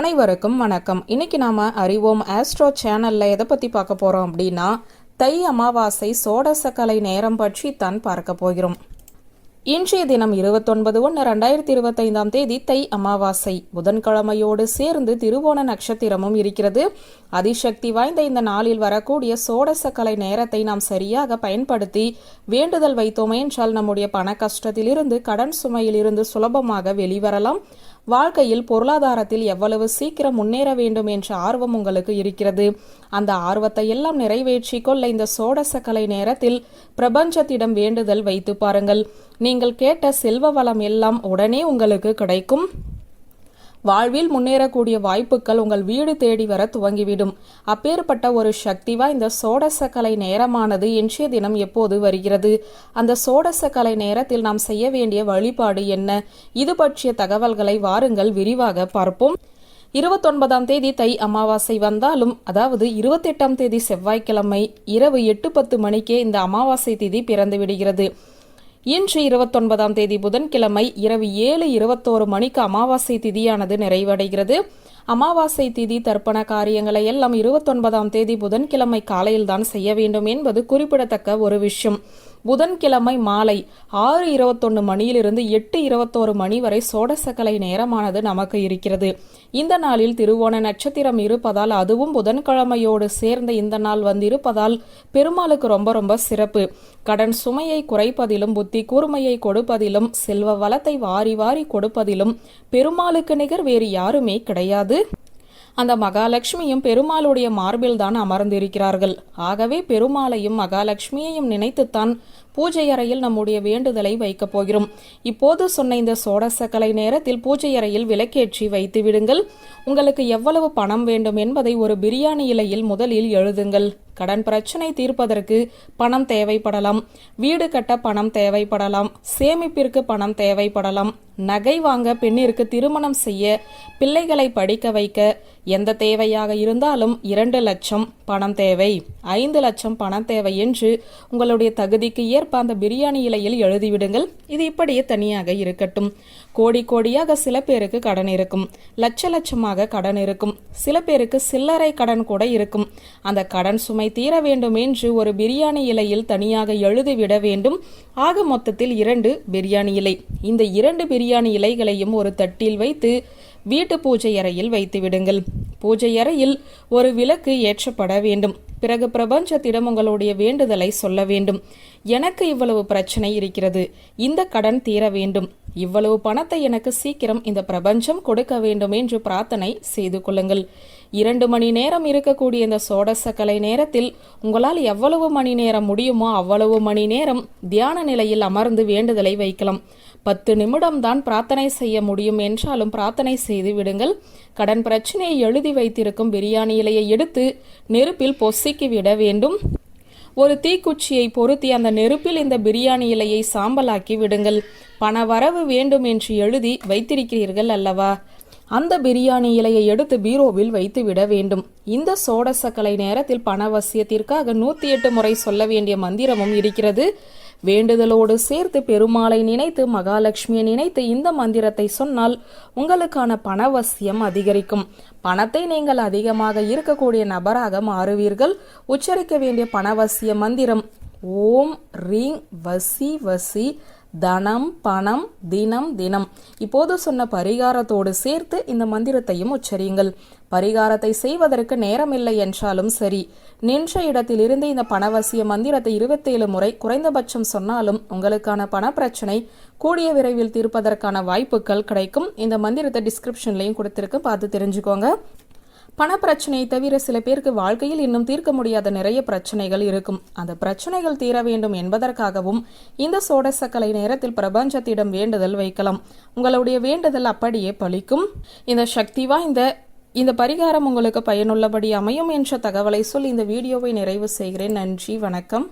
அனைவருக்கும் வணக்கம். இன்னைக்கு நாம அறிவோம் ஆஸ்ட்ரோ சேனல்ல எதை பத்தி பார்க்க போறோம் அப்படின்னா தை அமாவாசை சோடசக்கலை நேரம் பற்றி தான் பார்க்க போகிறோம். இன்றைய தினம் இருபத்தொன்பது ஒன்று ரெண்டாயிரத்தி இருபத்தைந்தாம் தேதி தை அமாவாசை. புதன்கிழமையோடு சேர்ந்து திருவோண நட்சத்திரமும் இருக்கிறது. அதிசக்தி வாய்ந்த இந்த நாளில் வரக்கூடிய சோடசக்கலை நேரத்தை நாம் சரியாக பயன்படுத்தி வேண்டுதல் வைத்தோமே என்றால் நம்முடைய பண கஷ்டத்திலிருந்து கடன் சுமையிலிருந்து சுலபமாக வெளிவரலாம். வாழ்க்கையில் பொருளாதாரத்தில் எவ்வளவு சீக்கிரம் முன்னேற வேண்டும் என்ற ஆர்வம் உங்களுக்கு இருக்கிறது. அந்த ஆர்வத்தை எல்லாம் நிறைவேற்றி கொள்ள இந்த சோடசக்கலை நேரத்தில் பிரபஞ்சத்திடம் வேண்டுதல் வைத்து பாருங்கள். நீங்கள் கேட்ட செல்வ வளம் எல்லாம் உடனே உங்களுக்கு கிடைக்கும். வாழ்வில் முன்னேறக்கூடிய வாய்ப்புகள் உங்கள் வீடு தேடி வர துவங்கிவிடும். அப்பேற்பட்ட ஒரு சக்தி வாய்ந்த சோடசக்கலை நேரமானது இன்றைய தினம் எப்போது வருகிறது? அந்த சோடசக்கலை நேரத்தில் நாம் செய்ய வேண்டிய வழிபாடு என்ன? இது பற்றிய தகவல்களை வாருங்கள் விரிவாக பார்ப்போம். இருபத்தொன்பதாம் தேதி தை அமாவாசை வந்தாலும் அதாவது இருபத்தெட்டாம் தேதி செவ்வாய்க்கிழமை இரவு எட்டு பத்து மணிக்கே இந்த அமாவாசை திதி பிறந்து விடுகிறது. இன்று இருபத்தொன்பதாம் தேதி புதன்கிழமை இரவு ஏழு இருபத்தோரு மணிக்கு அமாவாசை திதியானது நிறைவடைகிறது. அமாவாசை திதி தர்ப்பண காரியங்களை எல்லாம் இருபத்தொன்பதாம் தேதி புதன்கிழமை காலையில் தான் செய்ய வேண்டும் என்பது குறிப்பிடத்தக்க ஒரு விஷயம். புதன்கிழமை மாலை ஆறு இருபத்தொன்னு மணியிலிருந்து எட்டு இருபத்தோரு மணி வரை சோடசக்கலை நேரமானது நமக்கு இருக்கிறது. இந்த நாளில் திருவோண நட்சத்திரம் இருப்பதால் அதுவும் புதன்கிழமையோடு சேர்ந்த இந்த நாள் வந்திருப்பதால் பெருமாளுக்கு ரொம்ப ரொம்ப சிறப்பு. கடன் சுமையை குறைப்பதிலும் புத்தி கூர்மையை கொடுப்பதிலும் செல்வ வளத்தை வாரி வாரி கொடுப்பதிலும் பெருமாளுக்கு நிகர் வேறு யாருமே கிடையாது. அந்த மகாலட்சுமியும் பெருமாளுடைய மார்பில் தான் அமர்ந்திருக்கிறார்கள். ஆகவே பெருமாளையும் மகாலட்சுமியையும் நினைத்துத்தான் பூஜை அறையில் நம்முடைய வேண்டுதலை வைக்கப் போகிறோம். இப்போது சொன்ன இந்த சோடசக்கலை நேரத்தில் பூஜை அறையில் விளக்கேற்றி வைத்து விடுங்கள் உங்களுக்கு எவ்வளவு பணம் வேண்டும் என்பதை ஒரு பிரியாணி இலையில் முதலில் எழுதுங்கள். கடன் பிரச்சனை தீர்ப்பதற்கு பணம் தேவைப்படலாம். வீடு கட்ட பணம் தேவைப்படலாம். சேமிப்பிற்கு பணம் தேவைப்படலாம். நகை வாங்க பெண்ணிற்கு திருமணம் செய்ய பிள்ளைகளை படிக்க வைக்க எந்த தேவையாக இருந்தாலும் இரண்டு லட்சம் பணம் தேவை. ஐந்து லட்சம் பணம் தேவை என்று உங்களுடைய தகுதிக்கு ஏற்ப அந்த பிரியாணி இலையில் எழுதிவிடுங்கள். இது இப்படியே தனியாக இருக்கட்டும். கோடி கோடியாக சில பேருக்கு கடன் இருக்கும். லட்ச லட்சமாக கடன் இருக்கும். சில பேருக்கு சில்லறை கடன் கூட இருக்கும். அந்த கடன் சுமை தீர வேண்டும் என்று ஒரு பிரியாணி இலையில் தனியாக எழுதிவிட வேண்டும். ஆக மொத்தத்தில் இரண்டு பிரியாணி இலை. இந்த இரண்டு பிரியாணி இலைகளையும் ஒரு தட்டில் வைத்து வீட்டு பூஜை அறையில் வைத்து விடுங்கள் பூஜை அறையில் ஒரு விளக்கு ஏற்றப்பட வேண்டும். பிறகு பிரபஞ்சத்திடம் உங்களுடைய வேண்டுதலை சொல்ல வேண்டும். எனக்கு இவ்வளவு பிரச்சனை இருக்கிறது. இந்த கடன் தீர வேண்டும். இவ்வளவு பணத்தை எனக்கு சீக்கிரம் இந்த பிரபஞ்சம் கொடுக்க வேண்டும் என்று பிரார்த்தனை செய்து கொள்ளுங்கள். இரண்டு மணி நேரம் இருக்கக்கூடிய இந்த சோடசக்கலை நேரத்தில் உங்களால் எவ்வளவு மணி நேரம் முடியுமோ அவ்வளவு மணி நேரம் தியான நிலையில் அமர்ந்து வேண்டுதலை வைக்கலாம். பத்து நிமிடம் தான் பிரார்த்தனை செய்ய முடியும் என்றாலும் பிரார்த்தனை செய்து விடுங்கள். கடன் பிரச்சனையை எழுதி வைத்திருக்கும் பிரியாணி இலையை எடுத்து நெருப்பில் பொசிக்கி விட வேண்டும். ஒரு தீக்குச்சியை பொருத்தி அந்த நெருப்பில் இந்த பிரியாணி இலையை சாம்பலாக்கி விடுங்கள். பண வரவு வேண்டும் என்று எழுதி வைத்திருக்கிறீர்கள் அல்லவா? அந்த பிரியாணி இலையை எடுத்து பீரோவில் வைத்து விட வேண்டும். இந்த சோடசக்கலை நேரத்தில் பணவசியத்திற்காக நூற்றி எட்டு முறை சொல்ல வேண்டிய மந்திரமும் இருக்கிறது. வேண்டுதலோடு சேர்த்து பெருமாளை நினைத்து மகாலட்சுமியை நினைத்து இந்த மந்திரத்தை சொன்னால் உங்களுக்கான பணவசியம் அதிகரிக்கும். பணத்தை நீங்கள் அதிகமாக இருக்கக்கூடிய நபராக மாறுவீர்கள். உச்சரிக்க வேண்டிய பணவசிய மந்திரம் ஓம் ரீங் வசி வசி தனம் பணம் தினம் தினம். இப்போது சொன்ன பரிகாரத்தோடு சேர்த்து இந்த மந்திரத்தையும் உச்சரியுங்கள். பரிகாரத்தை செய்வதற்கு நேரமில்லை என்றாலும் சரி. நின்ற இடத்திலிருந்து இந்த பணவசிய மந்திரத்தை இருபத்தேழு முறை குறைந்தபட்சம் சொன்னாலும் உங்களுக்கான பண பிரச்சனை கூடிய விரைவில் தீர்ப்பதற்கான வாய்ப்புகள் கிடைக்கும். இந்த மந்திரத்தை டிஸ்கிரிப்ஷன்லையும் கொடுத்துருக்கு. பார்த்து தெரிஞ்சுக்கோங்க. பணப்பிரச்சனையை தவிர சில பேருக்கு வாழ்க்கையில் இன்னும் தீர்க்க முடியாத நிறைய பிரச்சனைகள் இருக்கும். அந்த பிரச்சனைகள் தீர வேண்டும் என்பதற்காகவும் இந்த சோடசக்கலை நேரத்தில் பிரபஞ்சத்திடம் வேண்டுதல் வைக்கலாம். உங்களுடைய வேண்டுதல் அப்படியே பலிக்கும். இந்த சக்தி வாய்ந்த இந்த பரிகாரம் உங்களுக்கு பயனுள்ளபடி அமையும் என்ற தகவலை சொல்லி இந்த வீடியோவை நிறைவு செய்கிறேன். நன்றி வணக்கம்.